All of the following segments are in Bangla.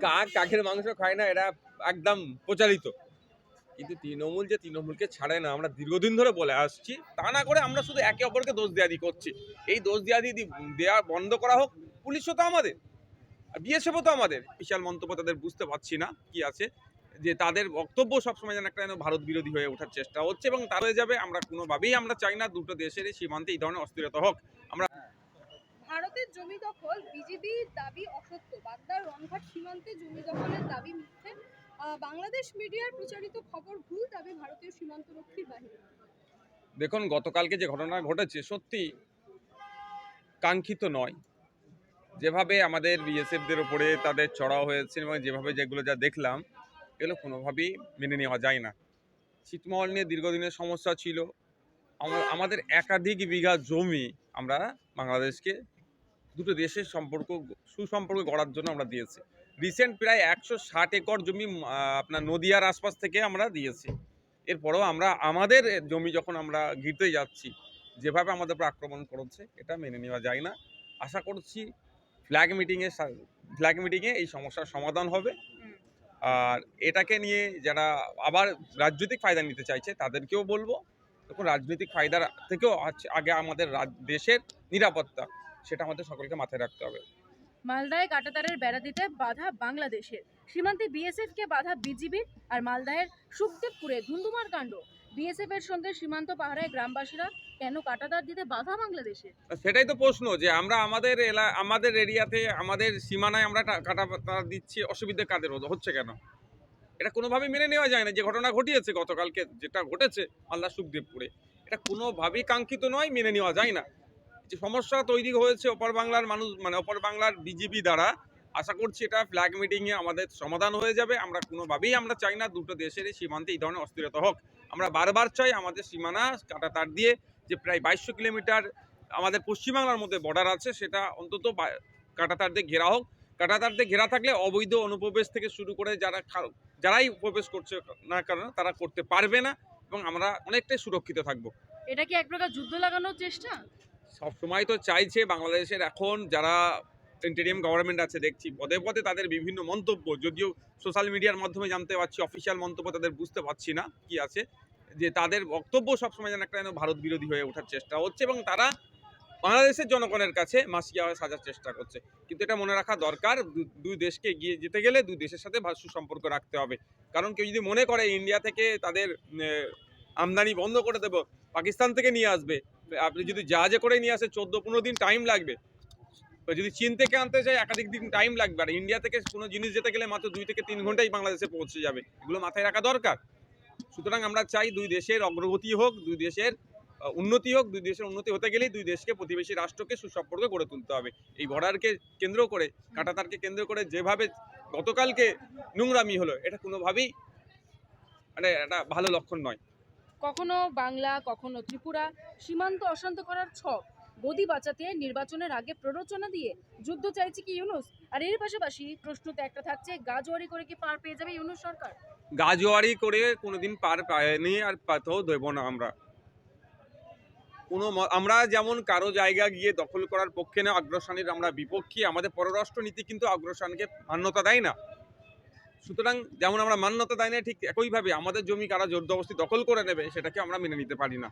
কাক কাকের মাংস খায় না এটা একদম প্রচারিত। কিন্তু তৃণমূল যে তৃণমূলকে ছাড়ে না, আমরা দীর্ঘদিন ধরে বলে আসছি, তা না করে আমরা শুধু একে অপরকে দোষ দেওয়াদি করছি। এই দোষ দেওয়াদি দি- দেওয়া বন্ধ করা হোক, পুলিশও তো আমাদের। বিএসএফও তো আমাদের। বিশাল মন্তব্য তাদের বুঝতে পারছি না কি আছে। যে তাদের বক্তব্য সবসময় যেন একটা যেন ভারত বিরোধী হয়ে ওঠার চেষ্টা হচ্ছে এবং তা হয়ে যাবে। আমরা কোনোভাবেই আমরা চাই না দুটো দেশের সীমান্তে এই ধরনের অস্থিরতা হোক। ভারতের জমি দখল, বিজেপির দাবি অসত্য। বাগদার রনঘাট সীমান্তে জমি দখলের দাবি মিথ্যে। বাংলাদেশ মিডিয়ার প্রচারিত খবর ভুল দাবি ভারতীয় সীমান্তরক্ষীর বাহিনী। দেখুন, গতকালকে যে ঘটনা ঘটেছে সত্যি কাঙ্ক্ষিত নয়। যেভাবে আমাদের বিএসএফদের উপরে তাদের চড়াও হয়েছে এবং যেভাবে যেগুলো যা দেখলাম, এগুলো কোনোভাবেই মেনে নেওয়া যায় না। ছিটমহল নিয়ে দীর্ঘদিনের সমস্যা ছিল। আমাদের একাধিক বিঘা জমি আমরা বাংলাদেশকে দুটো দেশের সম্পর্ক, সুসম্পর্ক গড়ার জন্য আমরা দিয়েছি। রিসেন্ট প্রায় একশো ষাট একর জমি আপনার নদিয়ার আশপাশ থেকে আমরা দিয়েছি। এরপরেও আমরা, আমাদের জমি যখন আমরা ঘিরতে যাচ্ছি, যেভাবে আমাদের উপর আক্রমণ করেছে, এটা মেনে নেওয়া যায় না। আশা করছি ফ্ল্যাগ মিটিংয়ে ফ্ল্যাগ মিটিংয়ে এই সমস্যার সমাধান হবে। আর এটাকে নিয়ে যারা আবার রাজনৈতিক ফায়দা নিতে চাইছে, তাদেরকেও বলব, দেখুন, রাজনৈতিক ফায়দার থেকেও আগে আমাদের দেশের নিরাপত্তা সেটা আমাদের সকলকে মাথায় রাখতে হবে। মালদায় কাটাতারের বেড়া দিতে বাধা বাংলাদেশের। সীমান্তে বিএসএফ কে বাধা বিজিবির আর মালদায়ের সুখদেবপুরে ধুন্ধুমার কাণ্ড। বিএসএফ এর সঙ্গে সীমান্ত পাহারায় গ্রামবাসীরা কেন কাটাতার দিতে বাধা বাংলাদেশের? সেটাই তো প্রশ্ন যে আমরা আমাদের এলা আমাদের এরিয়াতে আমাদের সীমানায় আমরা টা- কাটা দিচ্ছি অসুবিধে কাদের হচ্ছে কেন? এটা কোনোভাবেই মেনে নেওয়া যায় না। যে ঘটনা ঘটিয়েছে গতকালকে যেটা ঘটেছে আল্লাহ সুখদেবপুরে এটা কোনোভাবেই কাঙ্ক্ষিত নয় মেনে নেওয়া যায় না। যে সমস্যা তৈরি হয়েছে অপর বাংলার মানুষ মানে অপর বাংলার বিজেপি দ্বারা, আশা করছি এটা ফ্ল্যাগ মিটিংয়ে আমাদের সমাধান হয়ে যাবে। আমরা কোনোভাবেই আমরা চাই না দুটো দেশের এই সীমান্তে এই ধরনের অস্থিরতা হোক। আমরা বারবার চাই আমাদের সীমানা কাটা তার দিয়ে যে প্রায় বাইশশো কিলোমিটার আমাদের পশ্চিমবাংলার মধ্যে বর্ডার আছে, সেটা অন্তত কাঁটাতার দিয়ে ঘেরা হোক। কাঁটাতার দিয়ে ঘেরা থাকলে অবৈধ অনুপ্রবেশ থেকে শুরু করে যারা যারাই উপবেশ করছে না কারণ তারা করতে পারবে না এবং আমরা অনেকটাই সুরক্ষিত থাকব। এটা কি এক প্রকার যুদ্ধ লাগানোর চেষ্টা? সবসময় তো চাইছে বাংলাদেশের এখন যারা ইন্টারিয়াম গভর্নমেন্ট আছে, দেখছি পদে পদে তাদের বিভিন্ন মন্তব্য। যদিও সোশ্যাল মিডিয়ার মাধ্যমে জানতে পারছি অফিসিয়াল মন্তব্য তাদের বুঝতে পারছি না কি আছে। যে তাদের বক্তব্য সবসময় যেন একটা যেন ভারত বিরোধী হয়ে ওঠার চেষ্টা হচ্ছে এবং তারা বাংলাদেশের জনগণের কাছে মাসিয়া হয়ে সাজার চেষ্টা করছে। কিন্তু এটা মনে রাখা দরকার দুই দেশকে এগিয়ে যেতে গেলে দুই দেশের সাথে সুসম্পর্ক রাখতে হবে। কারণ কেউ যদি মনে করে, ইন্ডিয়া থেকে তাদের আমদানি বন্ধ করে দেবো, পাকিস্তান থেকে নিয়ে আসবে আপনি যদি জাহাজে করে নিয়ে আসে চোদ্দ পনেরো দিন টাইম লাগবে। তো যদি চীন থেকে আনতে চাই একাধিক দিন টাইম লাগবে। আর ইন্ডিয়া থেকে কোনো জিনিস যেতে গেলে মাত্র দুই থেকে তিন ঘন্টাই বাংলাদেশে পৌঁছে যাবে। এগুলো মাথায় রাখা দরকার। সুতরাং আমরা চাই দুই দেশের অগ্রগতি হোক, দুই দেশের উন্নতি হোক, দুই দেশের উন্নতি হতে গেলেই দুই দেশকে প্রতিবেশী রাষ্ট্রকে সুসম্পর্ক গড়ে তুলতে হবে। এই বর্ডারকে কেন্দ্র করে, কাঁটাতারকে কেন্দ্র করে যেভাবে গতকালকে নোংরামি হলো, এটা কোনোভাবেই মানে একটা ভালো লক্ষণ নয়। কখনো বাংলা, কখনো ত্রিপুরা, সীমান্ত অশান্ত করার ছক। গদি বাঁচাতে নির্বাচনের আগে প্ররোচনা দিয়ে যুদ্ধ চাইছে কি ইউনুস? আর এর পাশাপাশি প্রশ্ন তো একটা থাকছে, গাজোয়ারি করে কি পার পেয়ে যাবে ইউনুস সরকার? গাজোয়ারি করে কোনোদিন পার পায়নি আর পাতেও দেব না আমরা। কোনো আমরা যেমন কারও জায়গা গিয়ে দখল করার পক্ষে না, অগ্রসনের আমরা বিপক্ষে, আমাদের পররাষ্ট্র নীতি কিন্তু অগ্রসনকে মান্যতা দেয় না। সুতরাং যেমন আমরা মান্যতা দেয় না ঠিক একইভাবে আমাদের জমি কারা জোরদবস্তি দখল করে নেবে, সেটাকে আমরা মেনে নিতে পারি না।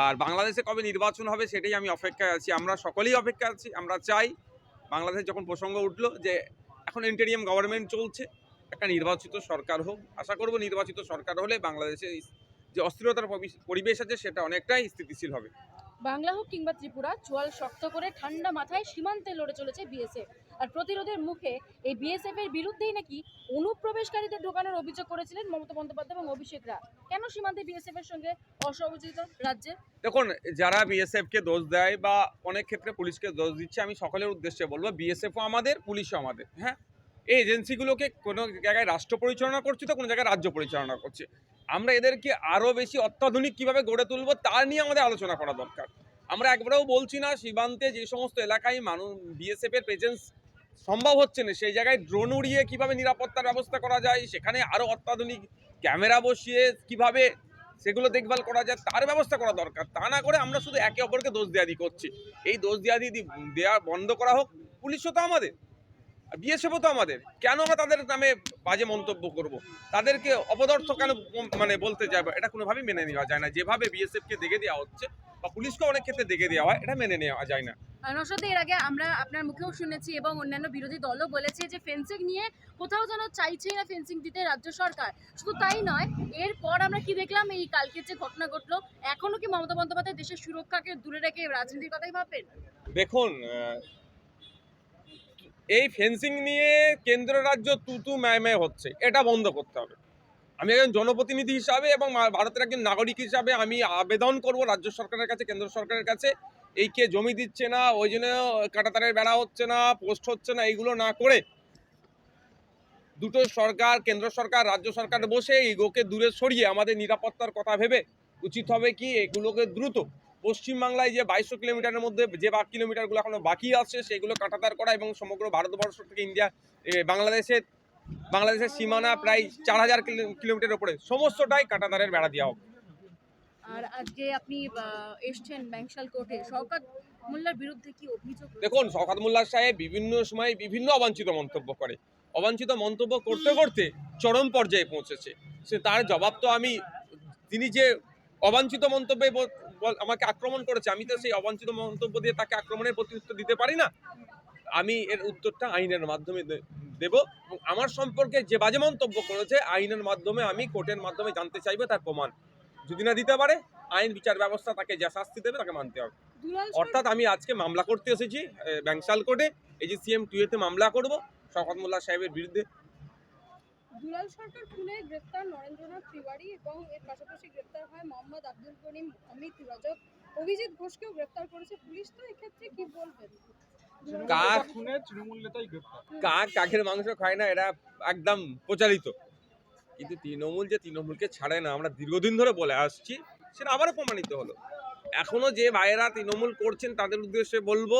আর বাংলাদেশে কবে নির্বাচন হবে সেটাই আমি অপেক্ষায় আছি, আমরা সকলেই অপেক্ষা আছি, আমরা চাই বাংলাদেশে যখন প্রসঙ্গ উঠল যে এখন ইন্টেরিয়াম গভর্নমেন্ট চলছে, একটা নির্বাচিত সরকার হোক। আশা করব নির্বাচিত সরকার হলে বাংলাদেশে যে অস্থিরতার পরিবেশ আছে সেটা অনেকটাই স্থিতিশীল হবে। বাংলা হোক কিংবা ত্রিপুরা, চোয়াল শক্ত করে ঠান্ডা মাথায় সীমান্তে লড়ে চলেছে বিএসএফ আর প্রতিরোধের মুখে এই বিএসএফ এর বিরুদ্ধেই নাকি অনুপ্রবেশকারীদের ঢোকানোর অভিযোগ করেছিলেন মমতা বন্দ্যোপাধ্যায় এবং অভিষেকরা। কেন সীমান্তে বিএসএফ এর সঙ্গে অসহযোগিত রাজ্যে? দেখুন, যারা বিএসএফকে দোষ দেয় বা অনেক ক্ষেত্রে পুলিশকে দোষ দিচ্ছে, আমি সকলের উদ্দেশ্যে বলব বিএসএফও আমাদের, পুলিশও আমাদের হ্যাঁ? এই এজেন্সিগুলোকে কোনো জায়গায় রাষ্ট্র পরিচালনা করছে তো কোনো জায়গায় রাজ্য পরিচালনা করছে। আমরা এদেরকে আরও বেশি অত্যাধুনিক কীভাবে গড়ে তুলবো তা নিয়ে আমাদের আলোচনা করা দরকার। আমরা একবারেও বলছি না, সীমান্তে যে সমস্ত এলাকায় মানুষ বিএসএফ এর প্রেজেন্স সম্ভব হচ্ছে না। সেই জায়গায় ড্রোন উড়িয়ে কীভাবে নিরাপত্তার ব্যবস্থা করা যায়, সেখানে আরও অত্যাধুনিক ক্যামেরা বসিয়ে কীভাবে সেগুলো দেখভাল করা যায়, তার ব্যবস্থা করা দরকার। তা না করে আমরা শুধু একে অপরকে দোষ দেয়াদি করছি। এই দোষ দেয়াদি দেওয়া বন্ধ করা হোক, পুলিশও তো আমাদের। বিএসএফও তো আমাদের। কেন আমরা তাদের নামে বাজে মন্তব্য করব? তাদেরকে অপদার্থ কেন মানে বলতে যাব? এটা কোনোভাবেই মেনে নেওয়া যায় না। যেভাবে বিএসএফকে দেখে দেওয়া হচ্ছে বা পুলিশকে অনেক ক্ষেত্রে দেখে দেওয়া হয় এটা মেনে নেওয়া যায় না। নওশাদ এর আগে আমরা আপনার মুখেও শুনেছি এবং অন্যান্য বিরোধী দলও বলেছে যে ফেন্সিং নিয়ে কোথাও যেন চাইছে না ফেন্সিং দিতে রাজ্য সরকার। শুধু তাই নয় এরপর আমরা কি দেখলাম? এই কালকের যে ঘটনা ঘটলো এখনও কি মমতা বন্দ্যোপাধ্যায় দেশের সুরক্ষাকে দূরে রেখে রাজনীতির কথাই ভাববেন? দেখুন এই ফেন্সিং নিয়ে কেন্দ্র রাজ্য তুতু ম্যায় হচ্ছে, এটা বন্ধ করতে হবে। আমি একজন জনপ্রতিনিধি হিসাবে এবং ভারতের একজন নাগরিক হিসাবে আমি আবেদন করব রাজ্য সরকারের কাছে, কেন্দ্র সরকারের কাছে। এই কে জমি দিচ্ছে না, ওই জন্য কাটাতারের বেড়া হচ্ছে না, পোস্ট হচ্ছে না, এইগুলো না করে দুটো সরকার, কেন্দ্র সরকার, রাজ্য সরকার বসে ইগোকে দূরে সরিয়ে আমাদের নিরাপত্তার কথা ভেবে, উচিত হবে কি এগুলোকে দ্রুত পশ্চিমবাংলায় যে বাইশশো কিলোমিটারের মধ্যে যে বা কিলোমিটারগুলো এখনও বাকি আছে সেগুলো কাটাতার করা এবং সমগ্র ভারতবর্ষ থেকে ইন্ডিয়া বাংলাদেশের বাংলাদেশের সীমানা প্রায় চার হাজার কিলোমিটার উপরে। সমস্তটাই কাটাতারের বেড়া দেওয়া হোক। আর আজকে আপনি এসছেন ব্যাংশাল কোর্টে। শওকত মোল্লার বিরুদ্ধে কি অভিযোগ দেখুন শওকাত মোল্লা সাহেব বিভিন্ন সময় বিভিন্ন অবাঞ্ছিত মন্তব্য করে। অবাঞ্ছিত মন্তব্য করতে করতে চরম পর্যায়ে পৌঁছেছে। সে তার জবাব তো আমি তিনি যে অবাঞ্ছিত মন্তব্যে আমাকে আক্রমণ করেছে। আমি তো সেই অবাঞ্ছিত মন্তব্য দিয়ে তাকে আক্রমণের প্রতি উত্তর দিতে পারি না। আমি এর উত্তরটা আইনের মাধ্যমে দেব এবং আমার সম্পর্কে যে বাজে মন্তব্য করেছে আইনের মাধ্যমে আমি কোর্টের মাধ্যমে জানতে চাইব তার প্রমাণ। যদি না দিতে পারে আইন বিচার ব্যবস্থা তাকে যা শাস্তি দেবে তাকে মানতে হবে। অর্থাৎ আমি আজকে মামলা করতে এসেছি এ, ব্যাংশাল কোর্টে। এই যে সিএম টুয়েতে মামলা করব। শওকত মোল্লা সাহেবের বিরুদ্ধে দুলাল সরকার খুনে গ্রেফতার নরেন্দ্রনাথ তিওয়ারি এবং এর পাশাপাশি গ্রেফতার হয় মোহাম্মদ আব্দুল করিম অমিত রজত অভিজিৎ ঘোষকেও গ্রেফতার করেছে পুলিশ তো এক্ষেত্রে কি বলবেন? কার খুনে তৃণমূল নেতাই গ্রেপ্তার। কাক কাকের মাংস খায় না এটা একদম প্রচারিত। কিন্তু তৃণমূল যে তৃণমূলকে ছাড়ে না আমরা দীর্ঘদিন ধরে বলে আসছি সেটা আবারও প্রমাণিত হলো। এখনও যে ভাইয়েরা তৃণমূল করছেন তাদের উদ্দেশ্যে বলব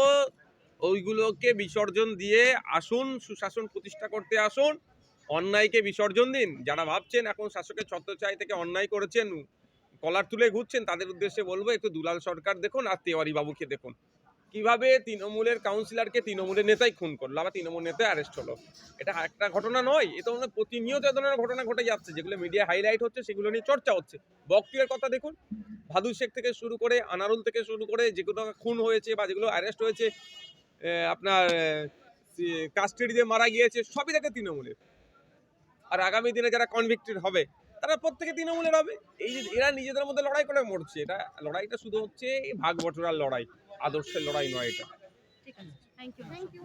ওইগুলোকে বিসর্জন দিয়ে আসুন সুশাসন প্রতিষ্ঠা করতে আসুন। অন্যায়কে বিসর্জন দিন। যারা ভাবছেন এখন শাসকের ছত্রছায় থেকে অন্যায় করেছেন, কলার তুলে ঘুরছেন, তাদের উদ্দেশ্যে বলব, একটু দুলাল সরকার দেখুন আর তেওয়ারি বাবুকে দেখুন। কীভাবে তৃণমূলের কাউন্সিলরকে তৃণমূলের নেতাই খুন করল? আবার তৃণমূল নেতা অ্যারেস্ট হলো। এটা একটা ঘটনা নয়, এ ধরনের প্রতিনিয়ত এ ধরনের ঘটনা ঘটে যাচ্ছে। যেগুলো মিডিয়া হাইলাইট হচ্ছে, সেগুলো নিয়ে চর্চা হচ্ছে। বক্তিয়ার কথা দেখুন, ভাদু শেখ থেকে শুরু করে, আনারুল থেকে শুরু করে যেগুলো খুন হয়েছে বা যেগুলো অ্যারেস্ট হয়েছে আপনার কাস্টাডিতে মারা গিয়েছে, সবই দেখে তৃণমূলের। আর আগামী দিনে যারা কনভিক্টেড হবে, তারা প্রত্যেকে তৃণমূলের হবে। এই যে এরা নিজেদের মধ্যে লড়াই করে মরছে। এটা লড়াইটা শুধু হচ্ছে ভাগ বটরার লড়াই, আদর্শের লড়াই নয় এটা। Thank you thank you